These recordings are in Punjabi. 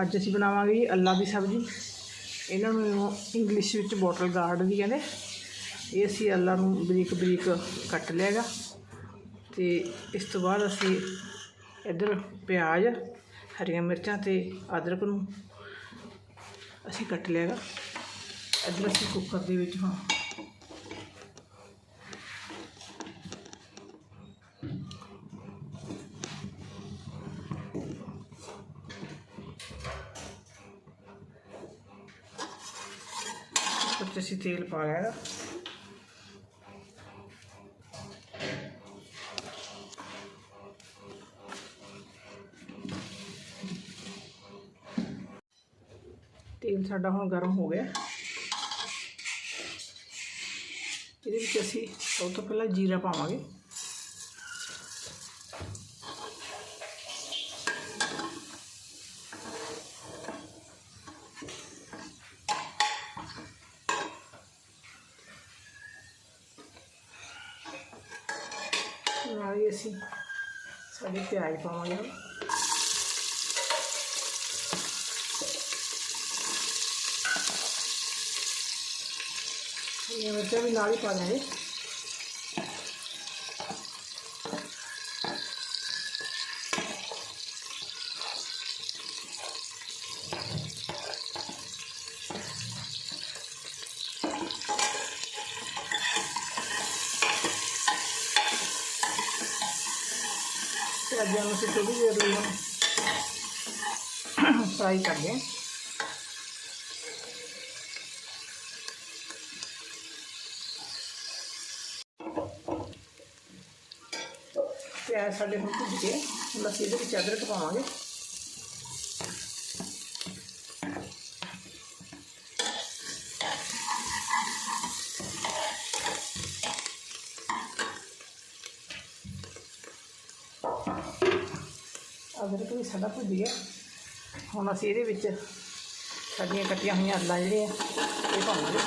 ਅੱਜ ਅਸੀਂ ਬਣਾਵਾਂਗੇ ਜੀ ਅੱਲਾ ਦੀ ਸਬਜ਼ੀ। ਇਹਨਾਂ ਨੂੰ ਇੰਗਲਿਸ਼ ਵਿੱਚ ਬੋਟਲ ਗਾਰਡ ਵੀ ਕਹਿੰਦੇ। ਇਹ ਅਸੀਂ ਅੱਲਾ ਨੂੰ ਬਰੀਕ ਬਰੀਕ ਕੱਟ ਲਿਆਗਾ ਤੇ ਇਸ ਤੋਂ ਬਾਅਦ ਅਸੀਂ ਇੱਧਰ ਪਿਆਜ਼, ਹਰੀਆਂ ਮਿਰਚਾਂ ਤੇ ਅਦਰਕ ਨੂੰ ਅਸੀਂ ਕੱਟ ਲਿਆਗਾ ਇੱਧਰ ਅਸੀਂ ਕੁੱਕਰ ਦੇ ਵਿੱਚ ਹਾਂ। ਕੁੱਕਰ 'ਚ ਅਸੀਂ ਤੇਲ ਪਾ ਲਿਆ ਹੈਗਾ ਤੇਲ ਸਾਡਾ ਹੁਣ ਗਰਮ ਹੋ ਗਿਆ। ਇਹਦੇ ਵਿੱਚ ਅਸੀਂ ਸਭ ਤੋਂ ਪਹਿਲਾਂ ਜੀਰਾ ਪਾਵਾਂਗੇ। ਨਾਲ ਹੀ ਅਸੀਂ। ਸਾਡੇ ਪਿਆਜ਼ ਪਾਵਾਂਗੇ। ਇਹ ਵੀ ਨਾਲ ਹੀ ਪਾ ਦਾਂਗੇ ਪਿਆਜ਼ਾਂ ਨੂੰ ਅਸੀਂ ਥੋੜੀ ਦੇਰ ਲਈ ਫਰਾਈ ਕਰਦੇ ਹਾਂ ਪਿਆਜ਼ ਸਾਡੇ ਹੁਣ ਭੁੱਜ ਗਏ ਹੁਣ ਅਸੀਂ ਇਹਦੇ ਵਿੱਚ ਅਦਰਕ ਪਾਵਾਂਗੇ। ਅਦਰਕ ਵੀ ਸਾਡਾ ਭੁੱਜ ਗਿਆ ਹੁਣ ਅਸੀਂ ਇਹਦੇ ਵਿੱਚ ਸਾਡੀਆਂ ਕੱਟੀਆਂ ਹੋਈਆਂ ਅੱਲਾਂ ਜਿਹੜੀਆਂ ਇਹ ਪਾਵਾਂਗੇ।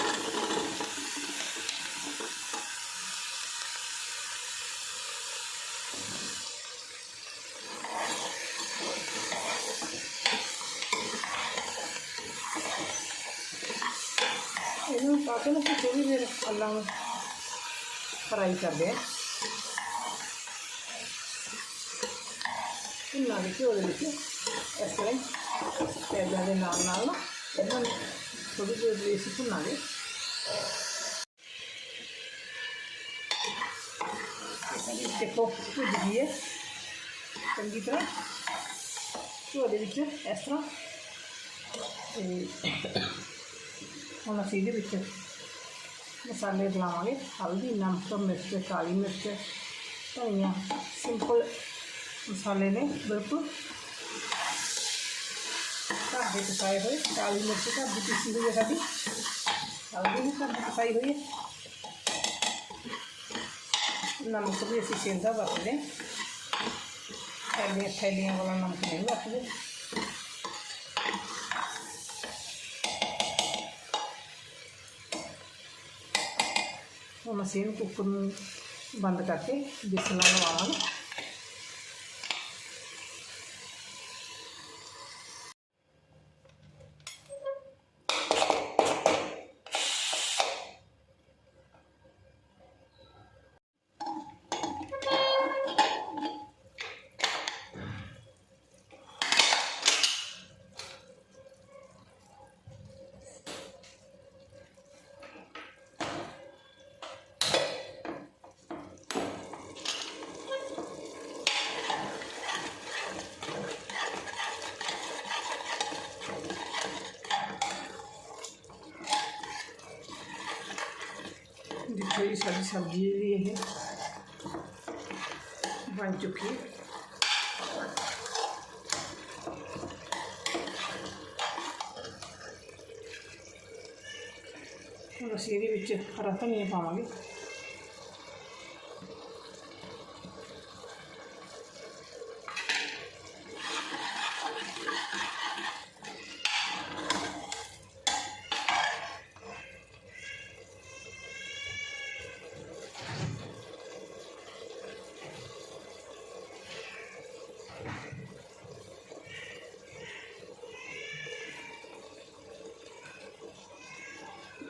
ਇਹਨੂੰ ਪਾ ਕੇ ਨਾ ਅਸੀਂ ਥੋੜ੍ਹੀ ਦੇਰ ਅੱਲਾਂ ਨੂੰ ਫਰਾਈ ਕਰਦੇ ਹਾਂ ਭੁੰਨਾਂ ਦੇ ਘਿਓ ਦੇ ਵਿੱਚ ਇਸ ਤਰ੍ਹਾਂ ਹੀ ਪਿਆਜ਼ਾਂ ਦੇ ਨਾਲ ਨਾਲ ਨਾ ਇਹਨਾਂ ਨੂੰ ਥੋੜ੍ਹੀ ਦੇਰ ਲਈ ਅਸੀਂ ਭੁੰਨਾਂਗੇ। ਦੇਖੋ, ਭੁੱਜ ਗਈ ਹੈ। ਚੰਗੀ ਤਰ੍ਹਾਂ ਘਿਓ ਦੇ ਵਿੱਚ ਇਸ ਤਰ੍ਹਾਂ ਤੇ ਹੁਣ ਅਸੀਂ ਇਹਦੇ ਵਿੱਚ ਮਸਾਲੇ ਬਣਾਵਾਂਗੇ। ਹਲਦੀ, ਨਮਕ, ਮਿਰਚ, ਕਾਲੀ ਮਿਰਚ, ਧਨੀਆ, ਸਿੰਪਲ ਮਸਾਲੇ ਨੇ, ਬਿਲਕੁਲ। ਘਰ ਦੇ ਪਕਾਏ ਹੋਏ, ਕਾਲੀ ਮਿਰਚ ਘਰ ਦੀ ਪੀਸੀ ਹੋਈ ਹੈ ਸਾਡੀ। ਹਲਦੀ ਵੀ ਘਰ ਦੀ ਪਕਾਈ ਹੋਈ ਹੈ। ਨਮਕ ਵੀ ਅਸੀਂ ਸਿੰਦਾ ਵਰਤਦੇ ਹਾਂ। ਥੈਲੀਆਂ ਥੈਲੀਆਂ ਵਾਲਾ ਨਮਕ ਨਹੀਂ ਵਰਤਦੇ। ਹੁਣ ਅਸੀਂ ਇਹਨੂੰ ਕੁੱਕਰ ਨੂੰ ਬੰਦ ਕਰਕੇ ਬਿਸਲਾਂ ਲਵਾਵਾਂਗੇ ਦੇਖੋ ਜੀ, ਸਾਡੀ ਸਬਜ਼ੀ ਜਿਹੜੀ ਇਹ ਬਣ ਚੁੱਕੀ ਹੈ। ਹੁਣ ਅਸੀਂ ਇਹਦੇ ਵਿੱਚ ਹਰਾ ਧਨੀਆ ਪਾਵਾਂਗੇ।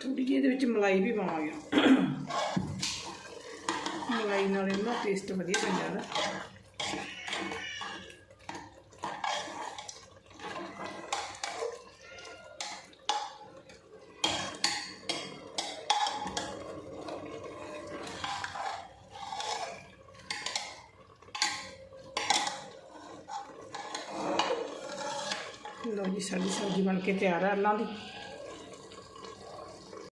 ਥੋੜੀ ਜਿਹੀ ਇਹਦੇ ਵਿੱਚ ਮਲਾਈ ਵੀ ਪਾਵਾਂਗੇ ਮਲਾਈ ਨਾਲ ਇਹਦਾ ਟੇਸਟ ਵਧੀਆ ਬਣ ਜਾਂਦਾ ਲਓ ਜੀ, ਸਾਡੀ ਸਬਜ਼ੀ ਬਣ ਕੇ ਤਿਆਰ ਹੈ ਅੱਲਾਂ ਦੀ